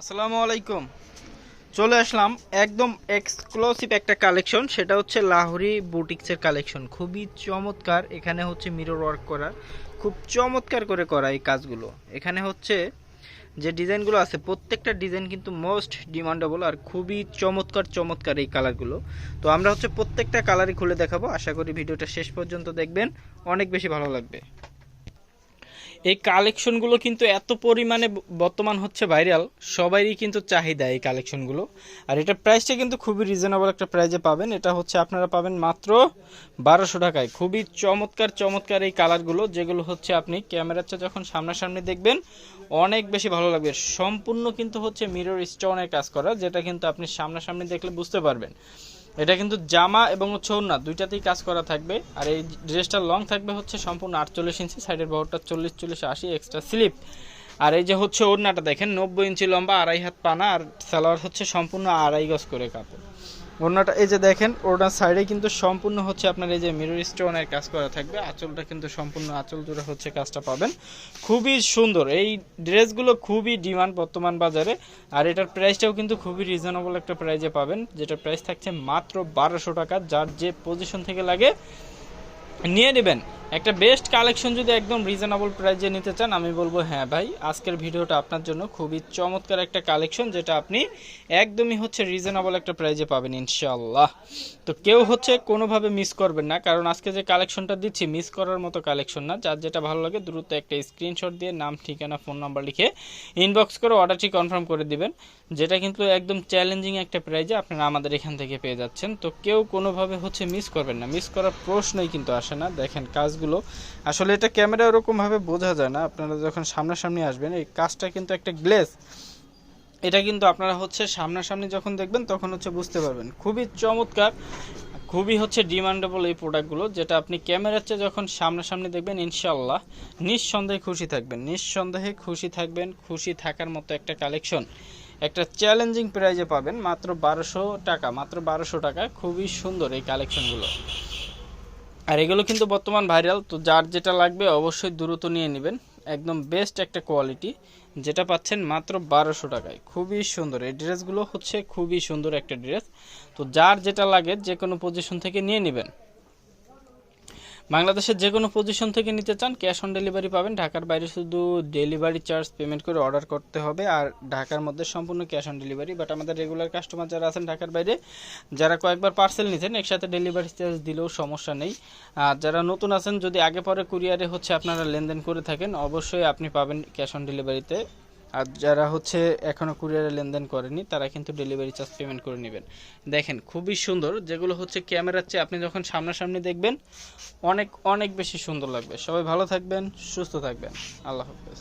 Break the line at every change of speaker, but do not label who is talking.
আসসালামু আলাইকুম। চলে আসলাম একদম এক্সক্লুসিভ একটা কালেকশন সেটা হচ্ছে লাহোরি বুটিক্সের কালেকশন খুবই চমৎকার, এখানে হচ্ছে মিরর ওয়ার্ক করা। খুব চমৎকার করে করা এই কাজগুলো। এখানে হচ্ছে যে ডিজাইনগুলো আছে, প্রত্যেকটা ডিজাইন কিন্তু মোস্ট ডিমান্ডেবল আর খুবই চমৎকার চমৎকার এই কালারগুলো তো আমরা হচ্ছে প্রত্যেকটা কালারই খুলে দেখাবো। আশা করি ভিডিওটা শেষ পর্যন্ত দেখবেন। অনেক বেশি ভালো লাগবে। এই কালেকশনগুলো কিন্তু এত পরিমাণে বর্তমান হচ্ছে ভাইরাল সবারই কিন্তু চাহিদা এই কালেকশনগুলো আর এটা প্রাইসটা কিন্তু খুবই রিজনেবল একটা প্রাইজে পাবেন। এটা হচ্ছে আপনারা পাবেন মাত্র বারোশো টাকায়। খুবই চমৎকার চমৎকার এই কালারগুলো যেগুলো হচ্ছে আপনি ক্যামেরার চেয়ে যখন সামনাসামনি দেখবেন, অনেক বেশি ভালো লাগবে। সম্পূর্ণ কিন্তু হচ্ছে মিরর স্টোনের কাজ করা, যেটা কিন্তু আপনি সামনাসামনি দেখলে বুঝতে পারবেন। এটা কিন্তু জামা এবং হচ্ছে ওড়না, দুইটাতেই কাজ করা থাকবে। আর এই ড্রেসটা লং থাকবে হচ্ছে সম্পূর্ণ আটচল্লিশ ইঞ্চি সাইডের বহরটা চল্লিশ চল্লিশ, আশি এক্সট্রা স্লিপ আর এই যে হচ্ছে ওড়নাটা দেখেন, নব্বই ইঞ্চি লম্বা, আড়াই হাত পানা, আর সালোয়ার হচ্ছে সম্পূর্ণ আড়াই গজ করে কাপড়। ওড়নাটা এই যে দেখেন ওড়নার সাইডে কিন্তু সম্পূর্ণ হচ্ছে আপনার এই যে মিরর স্টোনের কাজ করা থাকবে। আঁচলটা কিন্তু সম্পূর্ণ আঁচল জুড়ে হচ্ছে কাজটা পাবেন। খুবই সুন্দর। এই ড্রেসগুলো খুবই ডিমান্ড বর্তমান বাজারে। আর এটার প্রাইসটাও কিন্তু খুবই রিজনেবল একটা প্রাইজে পাবেন। যেটা প্রাইস থাকছে মাত্র বারোশো টাকা। যার যে পজিশন থেকে লাগে, নিয়ে নেবেন। একটা বেস্ট কালেকশন যদি একদম রিজনেবল প্রাইজে নিতে চান, আমি বলব হ্যাঁ ভাই, আজকের ভিডিওটা আপনার জন্য খুবই চমৎকার একটা কালেকশন যেটা আপনি একদমই হচ্ছে রিজনেবল একটা প্রাইজে পাবেন ইনশাল্লাহ তো কেউ হচ্ছে কোনোভাবে মিস করবেন না, কারণ আজকে যে কালেকশনটা দিচ্ছি মিস করার মতো কালেকশন না। যার যেটা ভালো লাগে, দ্রুত একটা স্ক্রিনশট দিয়ে নাম, ঠিকানা ফোন নাম্বার লিখে ইনবক্স করে অর্ডারটি কনফার্ম করে দিবেন, যেটা কিন্তু একদম চ্যালেঞ্জিং একটা প্রাইজে আপনারা আমাদের এখান থেকে পেয়ে যাচ্ছেন। তো কেউ কোনোভাবে হচ্ছে মিস করবেন না। মিস করার প্রশ্নই কিন্তু আসে না। দেখেন কাজগুলো আসলে এটা ক্যামেরা ওরকমভাবে বোঝা যায় না। আপনারা যখন সামনাসামনি আসবেন, এই কাজটা কিন্তু একটা গ্লেস এটা কিন্তু আপনারা হচ্ছে সামনাসামনি যখন দেখবেন, তখন হচ্ছে বুঝতে পারবেন। খুবই চমৎকার, খুবই হচ্ছে ডিমান্ডেবল এই প্রোডাক্টগুলো যেটা আপনি ক্যামেরার চেয়ে যখন সামনাসামনি দেখবেন ইনশাল্লাহ নিঃসন্দেহে খুশি থাকবেন। নিঃসন্দেহে খুশি থাকবেন, খুশি থাকার মতো একটা কালেকশন একটা চ্যালেঞ্জিং প্রাইজে পাবেন, মাত্র বারোশো টাকা, মাত্র বারোশো টাকা। খুবই সুন্দর এই কালেকশনগুলো আর এগুলো কিন্তু বর্তমান ভাইরাল তো যার যেটা লাগবে অবশ্যই দ্রুত নিয়ে নেবেন। একদম বেস্ট একটা কোয়ালিটি যেটা পাচ্ছেন মাত্র বারোশো টাকায়। খুবই সুন্দর। এই ড্রেসগুলো হচ্ছে খুবই সুন্দর একটা ড্রেস তো যার যেটা লাগে যে কোনো পজিশন থেকে নিয়ে নেবেন। বাংলাদেশের যে কোনো পজিশন থেকে নিতে চান ক্যাশ অন ডেলিভারি পাবেন। ঢাকার বাইরে শুধু ডেলিভারি চার্জ পেমেন্ট করে অর্ডার করতে হবে, আর ঢাকার মধ্যে সম্পূর্ণ ক্যাশ অন ডেলিভারি বাট আমাদের রেগুলার কাস্টমার যারা আছেন ঢাকার বাইরে, যারা কয়েকবার পার্সেল নিতেন একসাথে ডেলিভারি চার্জ দিলেও সমস্যা নেই। আর যারা নতুন আছেন, যদি আগে পরে কুরিয়ারে হচ্ছে আপনারা লেনদেন করে থাকেন, অবশ্যই আপনি পাবেন ক্যাশ অন ডেলিভারিতে আর যারা হচ্ছে এখনও কুরিয়ারে লেনদেন করেনি, তারা কিন্তু ডেলিভারি চার্জ পেমেন্ট করে নেবেন। দেখেন, খুবই সুন্দর, যেগুলো হচ্ছে ক্যামেরার চেয়ে আপনি যখন সামনাসামনি দেখবেন, অনেক অনেক বেশি সুন্দর লাগবে। সবাই ভালো থাকবেন, সুস্থ থাকবেন। আল্লাহ হাফেজ।